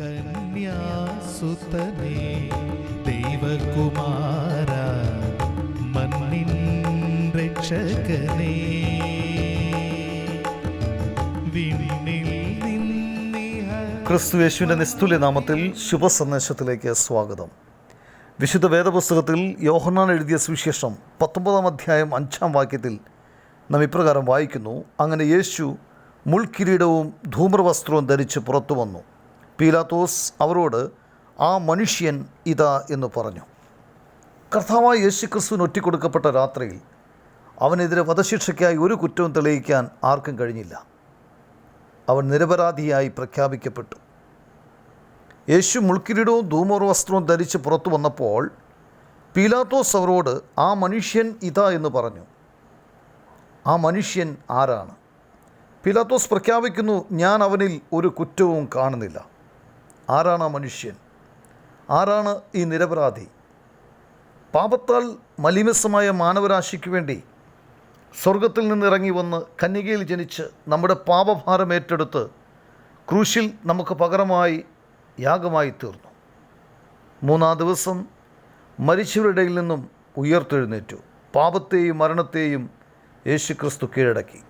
കന്യാസുതനേ ദൈവകുമാര മണ്ണിൻ രക്ഷകനേ. വിണ്ണിൽ നിന്നിഹ ക്രിസ്തു യേശുവിന്റെ നിസ്തുല്യ നാമത്തിൽ ശുഭസന്ദേശത്തിലേക്ക് സ്വാഗതം. വിശുദ്ധ വേദപുസ്തകത്തിൽ യോഹന്നാൻ എഴുതിയ സുവിശേഷം പത്തൊമ്പതാം അധ്യായം അഞ്ചാം വാക്യത്തിൽ നാം ഇപ്രകാരം വായിക്കുന്നു അങ്ങനെ യേശു മുൾക്കിരീടവും ധൂമ്രവസ്ത്രവും ധരിച്ച് പുറത്തു വന്നു. പീലാത്തോസ് അവരോട് ആ മനുഷ്യൻ ഇതാ എന്ന് പറഞ്ഞു. കർത്താവായ യേശു ക്രിസ്തുവിന് ഒറ്റിക്കൊടുക്കപ്പെട്ട രാത്രിയിൽ അവനെതിരെ വധശിക്ഷയ്ക്കായി ഒരു കുറ്റവും തെളിയിക്കാൻ ആർക്കും കഴിഞ്ഞില്ല. അവൻ നിരപരാധിയായി പ്രഖ്യാപിക്കപ്പെട്ടു. യേശു മുൾക്കിരീടവും ധൂമോർ വസ്ത്രവും ധരിച്ച് പുറത്തു വന്നപ്പോൾ പീലാത്തോസ് അവരോട് ആ മനുഷ്യൻ ഇതാ എന്ന് പറഞ്ഞു. ആ മനുഷ്യൻ ആരാണ്? പീലാത്തോസ് പ്രഖ്യാപിക്കുന്നു ഞാൻ അവനിൽ ഒരു കുറ്റവും കാണുന്നില്ല. ആരാണ് ആ മനുഷ്യൻ? ആരാണ് ഈ നിരപരാധി? പാപത്താൽ മലിനസമായ മാനവരാശിക്ക് വേണ്ടി സ്വർഗത്തിൽ നിന്നിറങ്ങി വന്ന് കന്യകയിൽ ജനിച്ച് നമ്മുടെ പാപഭാരം ഏറ്റെടുത്ത് ക്രൂശിൽ നമുക്ക് പകരമായി യാഗമായി തീർന്നു. മൂന്നാം ദിവസം മരിച്ചവരുടെ ഇടയിൽ നിന്നും ഉയർത്തെഴുന്നേറ്റു. പാപത്തെയും മരണത്തെയും യേശു ക്രിസ്തു കീഴടക്കി.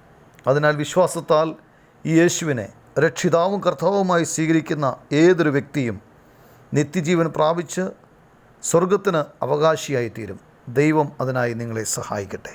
അതിനാൽ വിശ്വാസത്താൽ ഈ യേശുവിനെ രക്ഷിതാവും കർത്താവുമായി സ്വീകരിക്കുന്ന ഏതൊരു വ്യക്തിയും നിത്യജീവൻ പ്രാപിച്ച് സ്വർഗത്തിന് അവകാശിയായി തീരും ദൈവം അതിനായി നിങ്ങളെ സഹായിക്കട്ടെ.